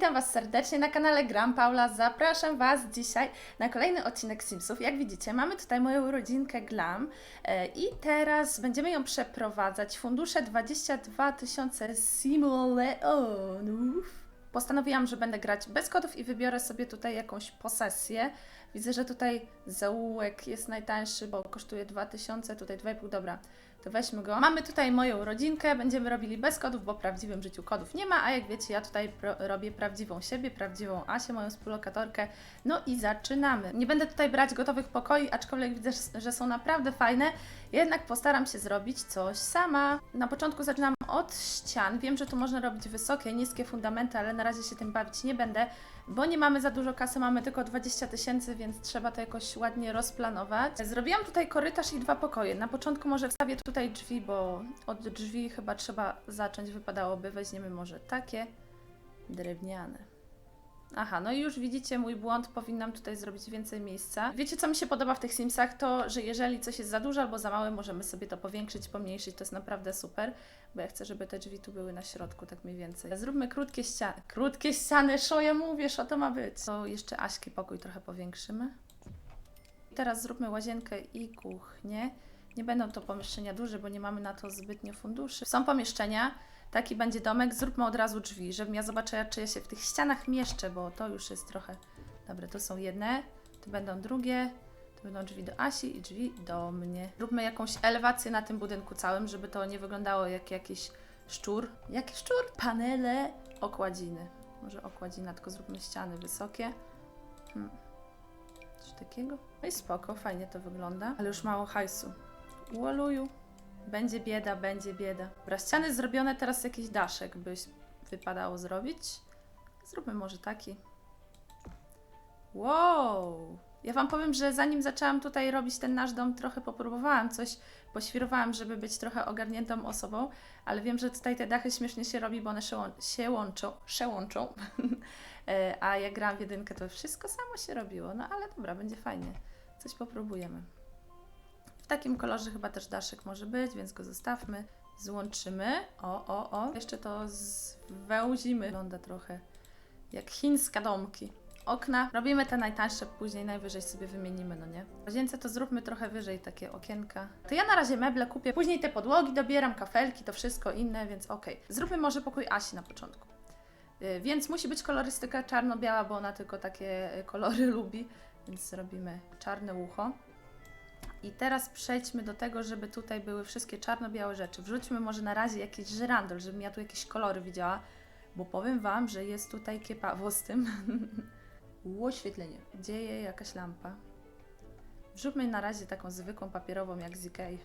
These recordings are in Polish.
Witam Was serdecznie na kanale Gram Paula. Zapraszam Was dzisiaj na kolejny odcinek Simsów. Jak widzicie, mamy tutaj moją rodzinkę Glam e, i teraz będziemy ją przeprowadzać. Fundusze 22 tysiące simoleonów. Postanowiłam, że będę grać bez kodów i wybiorę sobie tutaj jakąś posesję. Widzę, że tutaj zaułek jest najtańszy, bo kosztuje 2000, tutaj 2,5, dobra. To weźmy go. Mamy tutaj moją rodzinkę, będziemy robili bez kodów, bo w prawdziwym życiu kodów nie ma, a jak wiecie, ja tutaj robię prawdziwą siebie, prawdziwą Asię, moją współlokatorkę. No i zaczynamy. Nie będę tutaj brać gotowych pokoi, aczkolwiek widzę, że są naprawdę fajne, jednak postaram się zrobić coś sama. Na początku zaczynam od ścian. Wiem, że tu można robić wysokie, niskie fundamenty, ale na razie się tym bawić nie będę, bo nie mamy za dużo kasy, mamy tylko 20 tysięcy, więc trzeba to jakoś ładnie rozplanować. Zrobiłam tutaj korytarz i dwa pokoje. Na początku może wstawię tutaj drzwi, bo od drzwi chyba trzeba zacząć, wypadałoby. Weźmiemy może takie drewniane. Aha, no i już widzicie mój błąd, powinnam tutaj zrobić więcej miejsca. Wiecie, co mi się podoba w tych Simsach? To, że jeżeli coś jest za duże albo za małe, możemy sobie to powiększyć, pomniejszyć. To jest naprawdę super, bo ja chcę, żeby te drzwi tu były na środku, tak mniej więcej. Zróbmy krótkie ściany. Krótkie ściany, szo ja mówię, co to ma być? To jeszcze Aśki pokój trochę powiększymy. Teraz zróbmy łazienkę i kuchnię. Nie będą to pomieszczenia duże, bo nie mamy na to zbytnio funduszy. Są pomieszczenia, taki będzie domek, zróbmy od razu drzwi, żebym ja zobaczyła, czy ja się w tych ścianach mieszczę, bo to już jest trochę... Dobra, to są jedne, tu będą drugie, tu będą drzwi do Asi i drzwi do mnie. Róbmy jakąś elewację na tym budynku całym, żeby to nie wyglądało jak jakiś szczur. Jaki szczur? Panele okładziny. Może okładzina, tylko zróbmy ściany wysokie. Hmm. Coś takiego. No i spoko, fajnie to wygląda, ale już mało hajsu. Uluju. Będzie bieda, będzie bieda. Dobra, ściany zrobione, teraz jakiś daszek by wypadało zrobić. Zróbmy może taki. Wow! Ja Wam powiem, że zanim zaczęłam tutaj robić ten nasz dom, trochę popróbowałam coś, poświrowałam, żeby być trochę ogarniętą osobą, ale wiem, że tutaj te dachy śmiesznie się robi, bo one się, się łączą, się łączą. E, A jak grałam w jedynkę, to wszystko samo się robiło. No ale dobra, będzie fajnie. Coś popróbujemy. Takim kolorze chyba też daszek może być, więc go zostawmy. Złączymy. O, o, o. Jeszcze to zwęzimy. Wygląda trochę jak chińska domki. Okna. Robimy te najtańsze, później najwyżej sobie wymienimy, no nie? W łazience to zróbmy trochę wyżej takie okienka. To ja na razie meble kupię, później te podłogi dobieram, kafelki, to wszystko inne, więc okej. Zróbmy może pokój Asi na początku. Y, Więc musi być kolorystyka czarno-biała, bo ona tylko takie y, kolory lubi, więc zrobimy czarne ucho. I teraz przejdźmy do tego, żeby tutaj były wszystkie czarno-białe rzeczy. Wrzućmy może na razie jakiś żyrandol, żebym ja tu jakieś kolory widziała, bo powiem Wam, że jest tutaj kiepawo z tym. Oświetlenie. Dzieje jakaś lampa. Wrzućmy na razie taką zwykłą papierową jak z Ikei.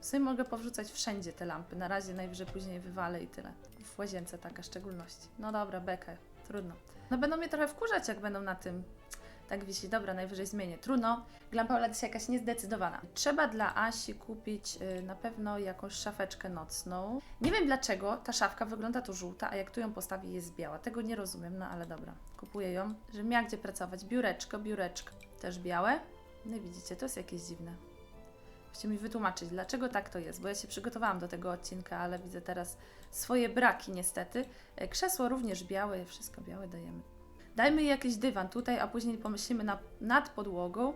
W sumie mogę powrzucać wszędzie te lampy. Na razie najwyżej później wywalę i tyle. W łazience taka szczególności. No dobra, bekę. Trudno. No będą mnie trochę wkurzać, jak będą na tym tak wisi. Dobra, najwyżej zmienię. Trudno. Dla Paula dzisiaj jakaś niezdecydowana. Trzeba dla Asi kupić y, na pewno jakąś szafeczkę nocną. Nie wiem dlaczego ta szafka wygląda tu żółta, a jak tu ją postawi jest biała. Tego nie rozumiem, no ale dobra. Kupuję ją, żebym miała gdzie pracować. Biureczko, biureczko. Też białe. No i widzicie, to jest jakieś dziwne. Musicie mi wytłumaczyć, dlaczego tak to jest, bo ja się przygotowałam do tego odcinka, ale widzę teraz swoje braki niestety. E, Krzesło również białe, wszystko białe dajemy. Dajmy jakiś dywan tutaj, a później pomyślimy na, nad podłogą.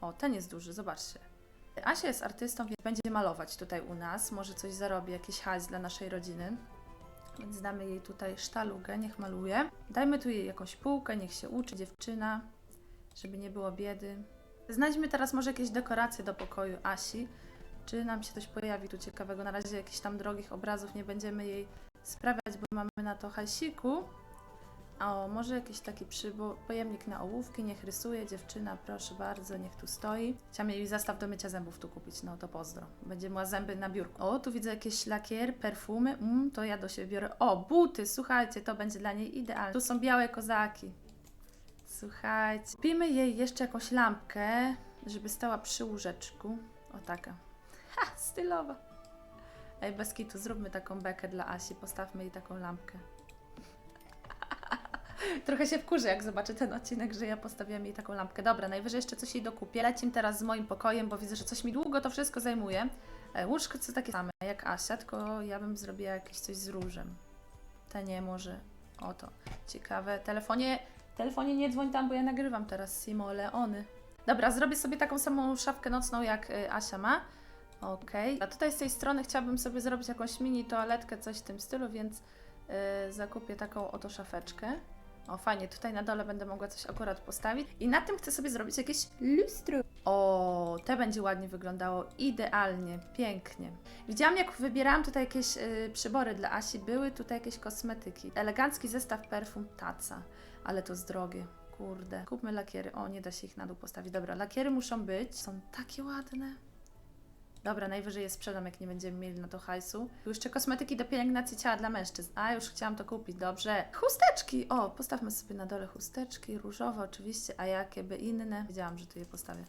O, ten jest duży, zobaczcie. Asia jest artystą, więc będzie malować tutaj u nas. Może coś zarobi, jakiś hajs dla naszej rodziny. Więc damy jej tutaj sztalugę, niech maluje. Dajmy tu jej jakąś półkę, niech się uczy dziewczyna, żeby nie było biedy. Znajdźmy teraz może jakieś dekoracje do pokoju Asi. Czy nam się coś pojawi tu ciekawego? Na razie jakichś tam drogich obrazów nie będziemy jej sprawiać, bo mamy na to hajsiku. O, może jakiś taki pojemnik na ołówki, niech rysuje dziewczyna, proszę bardzo, niech tu stoi. Chciałam jej zestaw do mycia zębów tu kupić, no to pozdro. Będzie miała zęby na biurku. O, tu widzę jakieś lakier, perfumy, mm, to ja do siebie biorę. O, buty, słuchajcie, to będzie dla niej idealne. Tu są białe kozaki. Słuchajcie. Kupimy jej jeszcze jakąś lampkę, żeby stała przy łóżeczku. O taka. Ha, stylowa. Ej, bez kitu, zróbmy taką bekę dla Asi, postawmy jej taką lampkę. Trochę się wkurzy, jak zobaczy ten odcinek, że ja postawiłam jej taką lampkę. Dobra, najwyżej jeszcze coś jej dokupię. Lecim teraz z moim pokojem, bo widzę, że coś mi długo to wszystko zajmuje. E, Łóżko co takie same jak Asia, tylko ja bym zrobiła jakieś coś z różem. Te nie, może Oto, ciekawe. Telefonie, telefonie nie dzwoń tam, bo ja nagrywam teraz Simo Leony. Dobra, zrobię sobie taką samą szafkę nocną, jak y, Asia ma. Okej. A tutaj z tej strony chciałabym sobie zrobić jakąś mini toaletkę, coś w tym stylu, więc y, zakupię taką oto szafeczkę. O, fajnie, tutaj na dole będę mogła coś akurat postawić. I na tym chcę sobie zrobić jakieś lustro. O, te będzie ładnie wyglądało. Idealnie, pięknie. Widziałam, jak wybierałam tutaj jakieś y, przybory dla Asi. Były tutaj jakieś kosmetyki. Elegancki zestaw perfum Taca. Ale to jest drogie. Kurde. Kupmy lakiery. O, nie da się ich na dół postawić. Dobra, lakiery muszą być. Są takie ładne. Dobra, najwyżej je sprzedam, jak nie będziemy mieli na to hajsu. Tu jeszcze kosmetyki do pielęgnacji ciała dla mężczyzn. A, już chciałam to kupić, dobrze. Chusteczki! O, postawmy sobie na dole chusteczki, różowe oczywiście, a jakie by inne? Wiedziałam, że tu je postawię.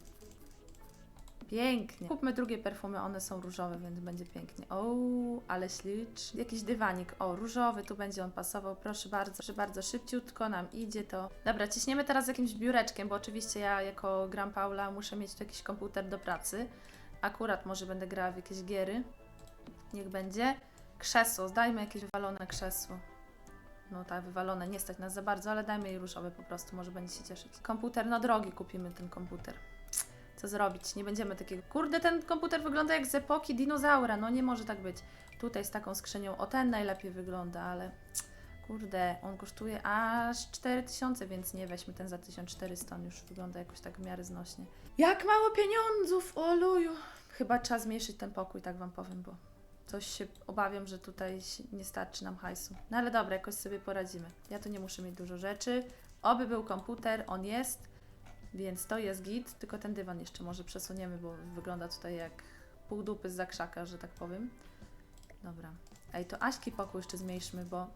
Pięknie. Kupmy drugie perfumy, one są różowe, więc będzie pięknie. O, ale ślicz. Jakiś dywanik. O, różowy, tu będzie on pasował. Proszę bardzo, proszę bardzo, szybciutko nam idzie to. Dobra, ciśniemy teraz jakimś biureczkiem, bo oczywiście ja jako gram Paula muszę mieć tu jakiś komputer do pracy. Akurat może będę grała w jakieś giery. Niech będzie. Krzesło, dajmy jakieś wywalone krzesło. No tak, wywalone, nie stać nas za bardzo, ale dajmy jej różowe po prostu, może będzie się cieszyć. Komputer, no drogi kupimy ten komputer. Co zrobić? Nie będziemy takiego. Kurde, ten komputer wygląda jak z epoki dinozaura, no nie może tak być. Tutaj z taką skrzynią, o ten najlepiej wygląda, ale kurde, on kosztuje aż 4000, więc nie weźmy ten za 1400, on już wygląda jakoś tak w miarę znośnie. Jak mało pieniądzów, oluju! Chyba trzeba zmniejszyć ten pokój, tak wam powiem, bo coś się obawiam, że tutaj nie starczy nam hajsu. No ale dobra, jakoś sobie poradzimy. Ja tu nie muszę mieć dużo rzeczy. Oby był komputer, on jest, więc to jest git, tylko ten dywan jeszcze może przesuniemy, bo wygląda tutaj jak pół dupy z zakrzaka, że tak powiem. Dobra. Ej, to Aśki pokój jeszcze zmniejszmy, bo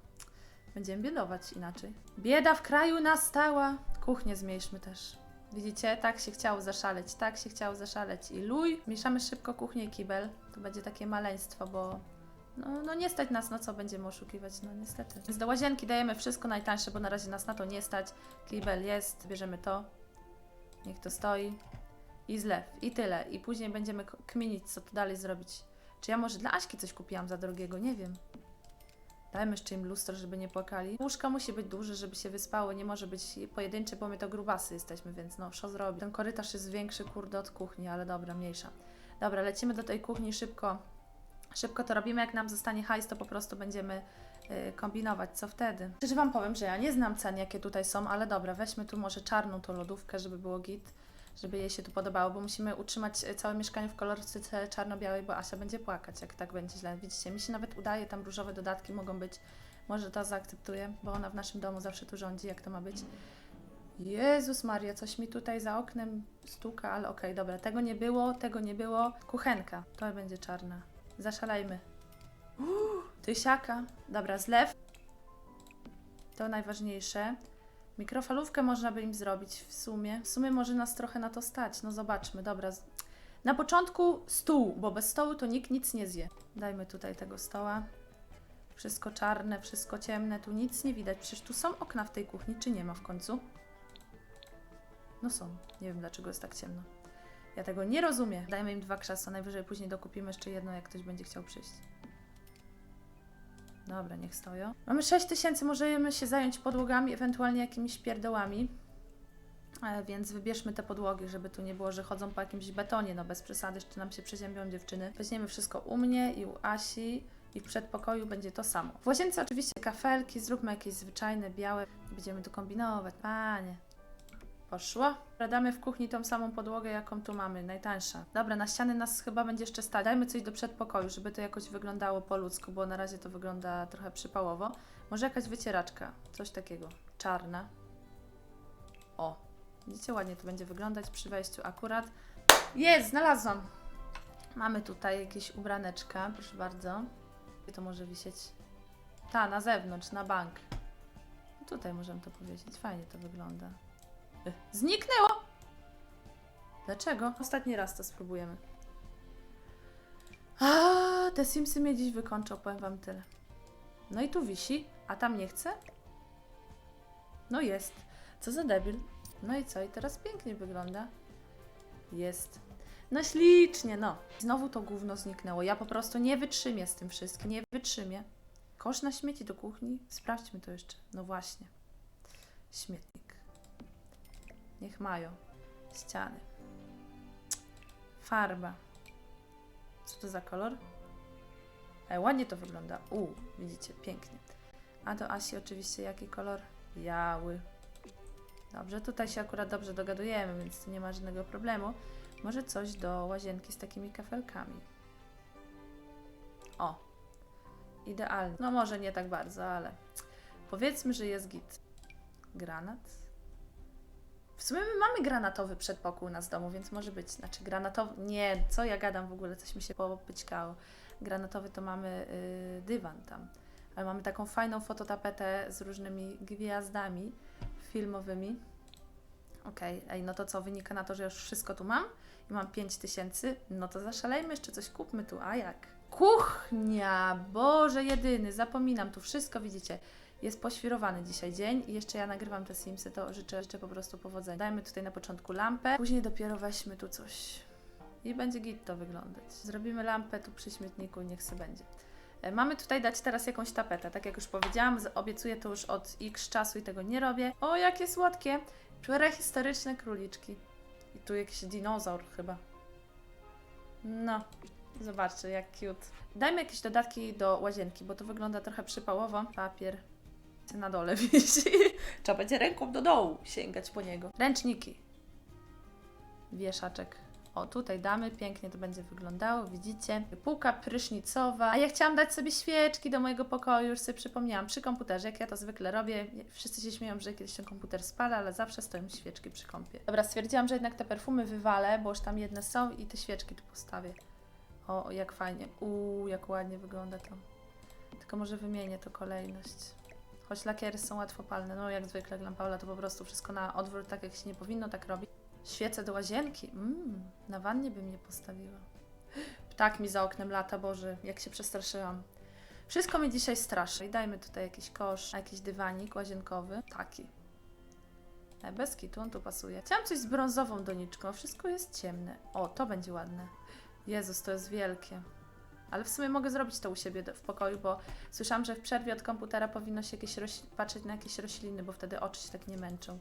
będziemy biedować inaczej. Bieda w kraju nastała. Kuchnię zmniejszmy też. Widzicie? Tak się chciało zaszaleć, tak się chciało zaszaleć. I luj. Mieszamy szybko kuchnię i kibel. To będzie takie maleństwo, bo no, no nie stać nas, no co będziemy oszukiwać, no niestety. Więc do łazienki dajemy wszystko najtańsze, bo na razie nas na to nie stać. Kibel jest, bierzemy to. Niech to stoi. I zlew. I tyle. I później będziemy kminić, co tu dalej zrobić. Czy ja może dla Aśki coś kupiłam za drogiego? Nie wiem. Dajmy jeszcze im lustro, żeby nie płakali. Łóżka musi być duże, żeby się wyspało. Nie może być pojedyncze, bo my to grubasy jesteśmy, więc no, co zrobić? Ten korytarz jest większy, kurde, od kuchni, ale dobra, mniejsza. Dobra, lecimy do tej kuchni szybko. Szybko to robimy. Jak nam zostanie hajs, to po prostu będziemy y, kombinować. Co wtedy? Szczerze Wam powiem, że ja nie znam cen, jakie tutaj są, ale dobra, weźmy tu może czarną tą lodówkę, żeby było git, żeby jej się tu podobało, bo musimy utrzymać y, całe mieszkanie w kolorce czarno-białej, bo Asia będzie płakać, jak tak będzie źle. Widzicie, mi się nawet udaje, tam różowe dodatki mogą być. Może to zaakceptuję, bo ona w naszym domu zawsze tu rządzi, jak to ma być. Jezus Maria, coś mi tutaj za oknem stuka, ale okej, dobra, tego nie było, tego nie było. Kuchenka, to będzie czarna. Zaszalejmy. Uuu, tysiaka. Dobra, zlew. To najważniejsze. Mikrofalówkę można by im zrobić w sumie. W sumie może nas trochę na to stać. No zobaczmy, dobra. Na początku stół, bo bez stołu to nikt nic nie zje. Dajmy tutaj tego stoła. Wszystko czarne, wszystko ciemne, tu nic nie widać. Przecież tu są okna w tej kuchni, czy nie ma w końcu? No są. Nie wiem dlaczego jest tak ciemno. Ja tego nie rozumiem. Dajmy im dwa krzesła, najwyżej później dokupimy jeszcze jedno, jak ktoś będzie chciał przyjść. Dobra, niech stoją. Mamy 6 tysięcy, możemy się zająć podłogami, ewentualnie jakimiś pierdołami. E, więc wybierzmy te podłogi, żeby tu nie było, że chodzą po jakimś betonie, no bez przesady, jeszcze nam się przeziębią dziewczyny. Weźmiemy wszystko u mnie i u Asi i w przedpokoju będzie to samo. W łazience oczywiście kafelki, zróbmy jakieś zwyczajne, białe. Będziemy tu kombinować, panie. Poszło. Damy w kuchni tą samą podłogę, jaką tu mamy, najtańsza. Dobra, na ściany nas chyba będzie jeszcze stać. Dajmy coś do przedpokoju, żeby to jakoś wyglądało po ludzku, bo na razie to wygląda trochę przypałowo. Może jakaś wycieraczka, coś takiego. Czarna. O, widzicie, ładnie to będzie wyglądać przy wejściu akurat. Jest, znalazłam! Mamy tutaj jakieś ubraneczka, proszę bardzo. Gdzie to może wisieć? Ta, na zewnątrz, na bank. Tutaj możemy to powiedzieć. Fajnie to wygląda. Zniknęło! Dlaczego? Ostatni raz to spróbujemy. A, te Simsy mnie dziś wykończą, powiem wam tyle. No i tu wisi, a tam nie chce? No jest. Co za debil. No i co? I teraz pięknie wygląda. Jest. No ślicznie, no. Znowu to gówno zniknęło. Ja po prostu nie wytrzymię z tym wszystkim. Nie wytrzymię. Kosz na śmieci do kuchni? Sprawdźmy to jeszcze. No właśnie. Śmietnik. Niech mają. Ściany. Farba. Co to za kolor? E, ładnie to wygląda. U, widzicie, pięknie. A do Asi oczywiście jaki kolor? Biały. Dobrze, tutaj się akurat dobrze dogadujemy, więc nie ma żadnego problemu. Może coś do łazienki z takimi kafelkami. O, idealnie. No może nie tak bardzo, ale powiedzmy, że jest git. Granat. W sumie my mamy granatowy przedpokój u nas w domu, więc może być. Znaczy granatowy. Nie, co ja gadam w ogóle, coś mi się popyćkało. Granatowy to mamy yy, dywan tam. Ale mamy taką fajną fototapetę z różnymi gwiazdami filmowymi. Okej, ej, no to co, wynika na to, że już wszystko tu mam i mam 5000, no to zaszalejmy, jeszcze coś kupmy tu, a jak? Kuchnia, Boże jedyny, zapominam, tu wszystko widzicie. Jest poświrowany dzisiaj dzień i jeszcze ja nagrywam te Simsy, to życzę, życzę po prostu powodzenia. Dajmy tutaj na początku lampę, później dopiero weźmy tu coś i będzie git to wyglądać. Zrobimy lampę tu przy śmietniku i niech sobie będzie. E, Mamy tutaj dać teraz jakąś tapetę. Tak jak już powiedziałam, obiecuję to już od x czasu i tego nie robię. O, jakie słodkie! Prehistoryczne króliczki. I tu jakiś dinozaur chyba. No, zobaczcie, jak cute. Dajmy jakieś dodatki do łazienki, bo to wygląda trochę przypałowo. Papier na dole wisi. Trzeba będzie ręką do dołu sięgać po niego. Ręczniki. Wieszaczek. O, tutaj damy, pięknie to będzie wyglądało, widzicie. Półka prysznicowa. A ja chciałam dać sobie świeczki do mojego pokoju, już sobie przypomniałam, przy komputerze, jak ja to zwykle robię. Wszyscy się śmieją, że kiedyś ten komputer spala, ale zawsze stoją świeczki przy kąpie. Dobra, stwierdziłam, że jednak te perfumy wywalę, bo już tam jedne są i te świeczki tu postawię. O, jak fajnie. Uuu, jak ładnie wygląda to. Tylko może wymienię to kolejność. Choć lakiery są łatwopalne, no jak zwykle dla Paula to po prostu wszystko na odwrót, tak jak się nie powinno tak robić. Świecę do łazienki. Mmm, na wannie bym je postawiła. Ptak mi za oknem lata, Boże, jak się przestraszyłam. Wszystko mnie dzisiaj straszy. I dajmy tutaj jakiś kosz, jakiś dywanik łazienkowy. Taki. E, bez kitu, on tu pasuje. Chciałam coś z brązową doniczką, wszystko jest ciemne. O, to będzie ładne. Jezus, to jest wielkie. Ale w sumie mogę zrobić to u siebie w pokoju, bo słyszałam, że w przerwie od komputera powinno się jakieś patrzeć na jakieś rośliny, bo wtedy oczy się tak nie męczą.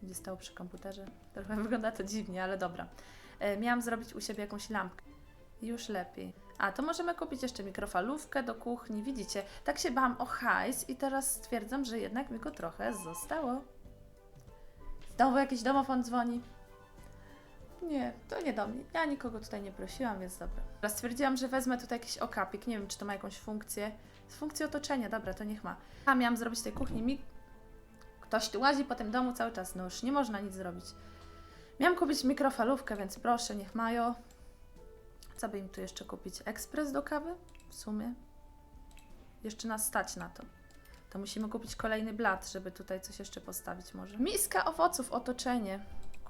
Będzie stało przy komputerze. Trochę wygląda to dziwnie, ale dobra. E, miałam zrobić u siebie jakąś lampkę. Już lepiej. A, to możemy kupić jeszcze mikrofalówkę do kuchni. Widzicie, tak się bałam o hajs i teraz stwierdzam, że jednak mi go trochę zostało. Znowu jakiś domofon dzwoni. Nie, to nie do mnie. Ja nikogo tutaj nie prosiłam, więc dobra. Teraz stwierdziłam, że wezmę tutaj jakiś okapik. Nie wiem, czy to ma jakąś funkcję. Z funkcją otoczenia, dobra, to niech ma. A miałam zrobić tej kuchni mi... Ktoś tu łazi po tym domu cały czas. No już nie można nic zrobić. Miałam kupić mikrofalówkę, więc proszę, niech mają. Co by im tu jeszcze kupić? Ekspres do kawy? W sumie. Jeszcze nas stać na to. To musimy kupić kolejny blat, żeby tutaj coś jeszcze postawić może. Miska owoców, otoczenie.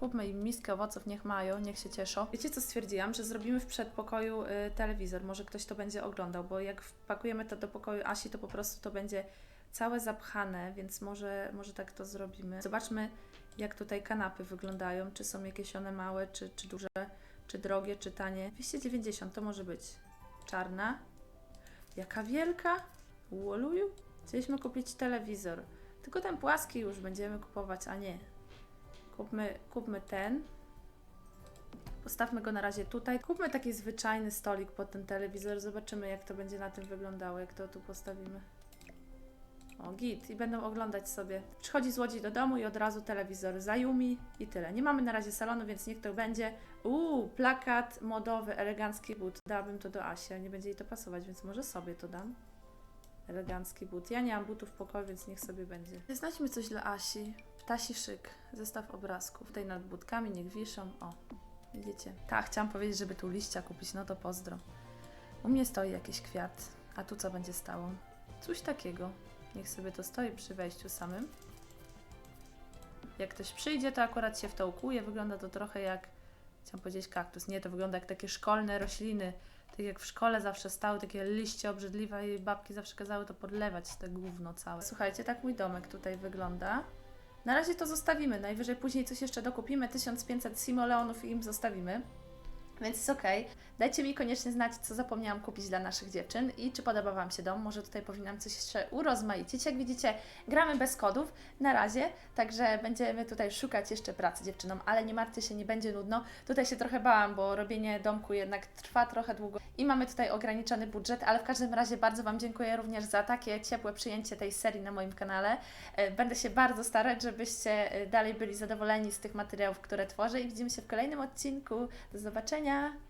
Kupmy im miskę owoców, niech mają, niech się cieszą. Wiecie co stwierdziłam? Że zrobimy w przedpokoju y, telewizor. Może ktoś to będzie oglądał, bo jak wpakujemy to do pokoju Asi, to po prostu to będzie całe zapchane, więc może, może tak to zrobimy. Zobaczmy, jak tutaj kanapy wyglądają. Czy są jakieś one małe, czy, czy duże, czy drogie, czy tanie. 290 to może być. Czarna. Jaka wielka? Łoluju. Chcieliśmy kupić telewizor. Tylko ten płaski już będziemy kupować, a nie. Kupmy, kupmy ten. Postawmy go na razie tutaj. Kupmy taki zwyczajny stolik pod ten telewizor. Zobaczymy, jak to będzie na tym wyglądało, jak to tu postawimy. O, git. I będą oglądać sobie. Przychodzi złodziej do domu i od razu telewizor zajumi i tyle. Nie mamy na razie salonu, więc niech to będzie. Uuu, plakat modowy, elegancki but. Dałabym to do Asi, ale nie będzie jej to pasować, więc może sobie to dam. Elegancki but. Ja nie mam butów w pokoju, więc niech sobie będzie. Znajdźmy coś dla Asi. Ptasi szyk. Zestaw obrazków. Tutaj nad budkami niech wiszą. O, widzicie. Tak, chciałam powiedzieć, żeby tu liścia kupić. No to pozdro. U mnie stoi jakiś kwiat. A tu co będzie stało? Coś takiego. Niech sobie to stoi przy wejściu samym. Jak ktoś przyjdzie, to akurat się w to ukłuje. Wygląda to trochę jak, chciałam powiedzieć kaktus. Nie, to wygląda jak takie szkolne rośliny. Tak jak w szkole zawsze stały takie liście obrzydliwe i babki zawsze kazały to podlewać, te gówno całe. Słuchajcie, tak mój domek tutaj wygląda. Na razie to zostawimy. Najwyżej później coś jeszcze dokupimy. 1500 simoleonów im zostawimy. Więc jest okej. Dajcie mi koniecznie znać, co zapomniałam kupić dla naszych dziewczyn i czy podoba Wam się dom. Może tutaj powinnam coś jeszcze urozmaicić. Jak widzicie, gramy bez kodów na razie, także będziemy tutaj szukać jeszcze pracy dziewczynom, ale nie martwcie się, nie będzie nudno. Tutaj się trochę bałam, bo robienie domku jednak trwa trochę długo i mamy tutaj ograniczony budżet, ale w każdym razie bardzo Wam dziękuję również za takie ciepłe przyjęcie tej serii na moim kanale. E, Będę się bardzo starać, żebyście e, dalej byli zadowoleni z tych materiałów, które tworzę i widzimy się w kolejnym odcinku. Do zobaczenia!